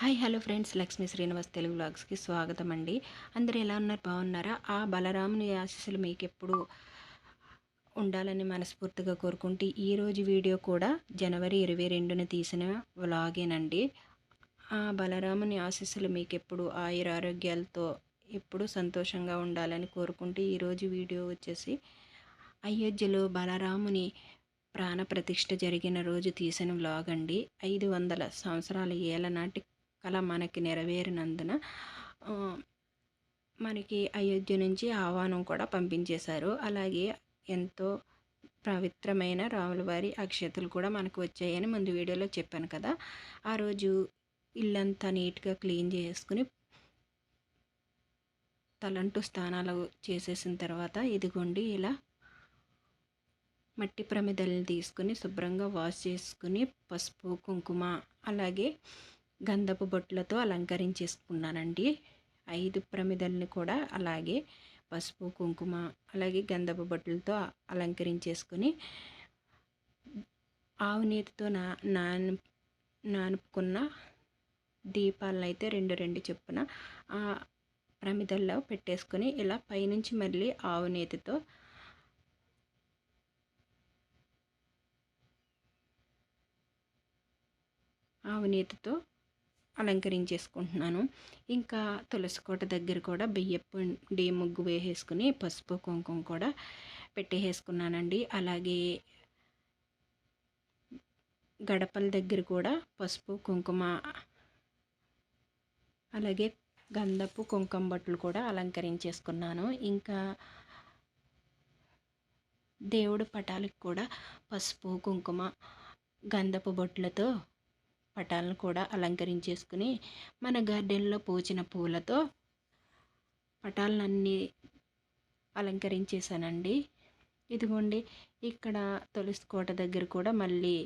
Hi hello friends. Lakshmi Srinivas Telugu బ్లాగ్స్కి స్వాగతం అండి అందరూ ఎలా ఉన్నారు? బాగున్నారా? ఆ బలరాముని ఆశీస్సులు మీకు ఎప్పుడు ఉండాలని మనస్ఫూర్తిగా కోరుకుంటూ ఈరోజు వీడియో కూడా జనవరి ఇరవై రెండున తీసిన వ్లాగేనండి. ఆ బలరాముని ఆశీస్సులు మీకు ఎప్పుడు ఆయుర ఆరోగ్యాలతో ఎప్పుడు సంతోషంగా ఉండాలని కోరుకుంటూ ఈరోజు వీడియో వచ్చేసి అయోధ్యలో బలరాముని ప్రాణ ప్రతిష్ఠ జరిగిన రోజు తీసిన వ్లాగ్ అండి ఐదు వందల సంవత్సరాల ఏళ్ళ నాటి కళ మనకి నెరవేరినందున మనకి అయోధ్య నుంచి ఆహ్వానం కూడా పంపించేశారు. అలాగే ఎంతో పవిత్రమైన రాములవారి అక్షతలు కూడా మనకు వచ్చాయని ముందు వీడియోలో చెప్పాను కదా. ఆ రోజు ఇల్లంతా నీట్గా క్లీన్ చేసుకుని తలంటు స్థానాలు చేసేసిన తర్వాత ఇదిగోండి ఇలా మట్టి ప్రమిదల్ని తీసుకుని శుభ్రంగా వాష్ చేసుకుని పసుపు కుంకుమ అలాగే గంధపు బొట్లతో అలంకరించేసుకున్నానండి. ఐదు ప్రమిదల్ని కూడా అలాగే పసుపు కుంకుమ అలాగే గంధపు బొట్లతో అలంకరించేసుకుని ఆవు నీతితో నా నాను నానుపుకున్న దీపాలను అయితే రెండు రెండు చొప్పున ఆ ప్రమిదల్లో పెట్టేసుకొని ఇలా పైనుంచి మళ్ళీ ఆవు నేతితో ఆవు నేతితో అలంకరించేసుకుంటున్నాను. ఇంకా తులసి కోట దగ్గర కూడా బియ్యపు డి ముగ్గు వేసేసుకుని పసుపు కుంకుమ కూడా పెట్టేసుకున్నానండి అలాగే గడపల దగ్గర కూడా పసుపు కుంకుమ అలాగే గంధపు కుంకుమ బట్టలు కూడా అలంకరించేసుకున్నాను. ఇంకా దేవుడు పటాలకు కూడా పసుపు కుంకుమ గంధపు బొట్లతో పటాలను కూడా అలంకరించేసుకుని మన గార్డెన్లో పూచిన పూలతో పటాలన్నీ అలంకరించేసానండి ఇదిగోండి ఇక్కడ తులసి కోట దగ్గర కూడా మళ్ళీ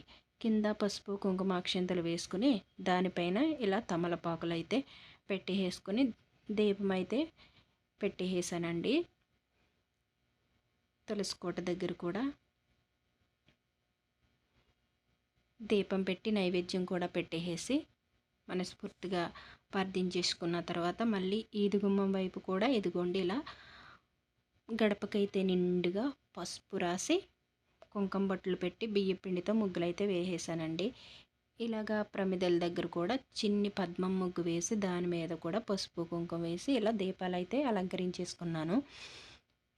కింద పసుపు కుంకుమ అక్షంతలు వేసుకుని దానిపైన ఇలా తమలపాకులు అయితే పెట్టేసుకుని దీపం అయితే పెట్టేసానండి తులసి కోట దగ్గర కూడా దీపం పెట్టి నైవేద్యం కూడా పెట్టేసి మనస్ఫూర్తిగా ప్రార్థించేసుకున్న తర్వాత మళ్ళీ ఈదుగుమ్మం వైపు కూడా ఎదుగొండి ఇలా గడపకైతే నిండుగా పసుపు రాసి కుంకుమ బట్టలు పెట్టి బియ్య పిండితో ముగ్గులైతే వేసేసానండి. ఇలాగా ప్రమిదల దగ్గర కూడా చిన్ని పద్మం ముగ్గు వేసి దాని మీద కూడా పసుపు కుంకుమ వేసి ఇలా దీపాలు అయితే అలంకరించేసుకున్నాను.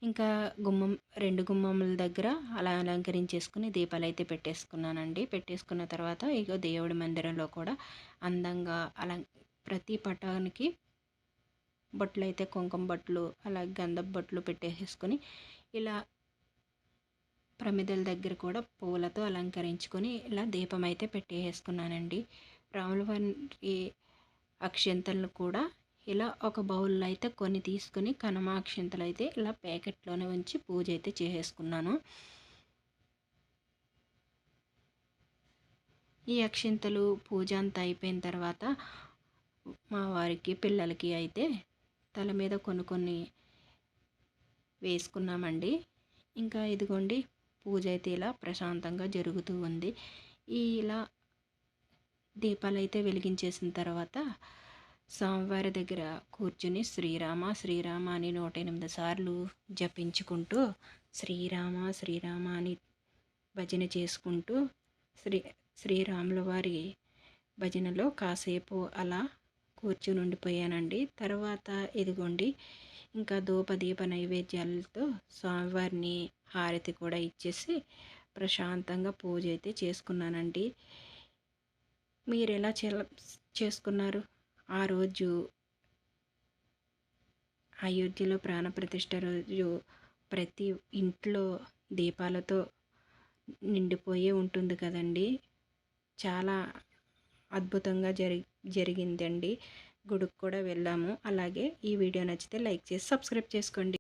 ఇంకా గుమ్మం రెండు గుమ్మముల దగ్గర అలా అలంకరించేసుకుని దీపాలు అయితే పెట్టేసుకున్నానండి. పెట్టేసుకున్న తర్వాత ఇక దేవుడి మందిరంలో కూడా అందంగా అలం ప్రతి పటానికి బొట్లు అయితే కుంకుమ బొట్లు అలాగే గంధపు బొట్లు పెట్టేసుకొని ఇలా ప్రమిదల దగ్గర కూడా పూలతో అలంకరించుకొని ఇలా దీపం అయితే పెట్టేసుకున్నానండి రాముల వారి అక్షంతలను కూడా ఇలా ఒక బౌల్లో అయితే కొన్ని తీసుకుని కనమాక్షింతలు అయితే ఇలా ప్యాకెట్లోనే ఉంచి పూజ అయితే చేసేసుకున్నాను. ఈ అక్షింతలు పూజ అంతా అయిపోయిన తర్వాత మా వారికి పిల్లలకి అయితే తల మీద కొన్ని కొన్ని వేసుకున్నామండి. ఇంకా ఇదిగోండి పూజ అయితే ఇలా ప్రశాంతంగా జరుగుతూ ఉంది. ఈ ఇలా దీపాలు అయితే వెలిగించేసిన తర్వాత స్వామివారి దగ్గర కూర్చుని శ్రీరామ శ్రీరామ అని నూట ఎనిమిది సార్లు జపించుకుంటూ శ్రీరామ శ్రీరామ అని భజన చేసుకుంటూ శ్రీ శ్రీరాముల వారి భజనలో కాసేపు అలా కూర్చుని ఉండిపోయానండి. తర్వాత ఇదిగోండి ఇంకా దీప నైవేద్యాలతో స్వామివారిని హారతి కూడా ఇచ్చేసి ప్రశాంతంగా పూజ అయితే చేసుకున్నానండి. మీరు ఎలా చేసుకున్నారు? ఆ రోజు అయోధ్యలో ప్రాణప్రతిష్ఠ రోజు ప్రతి ఇంట్లో దీపాలతో నిండిపోయే ఉంటుంది కదండి. చాలా అద్భుతంగా జరి జరిగిందండి. గుడికి కూడా వెళ్ళాము అలాగే ఈ వీడియో నచ్చితే లైక్ చేసి సబ్స్క్రైబ్ చేసుకోండి.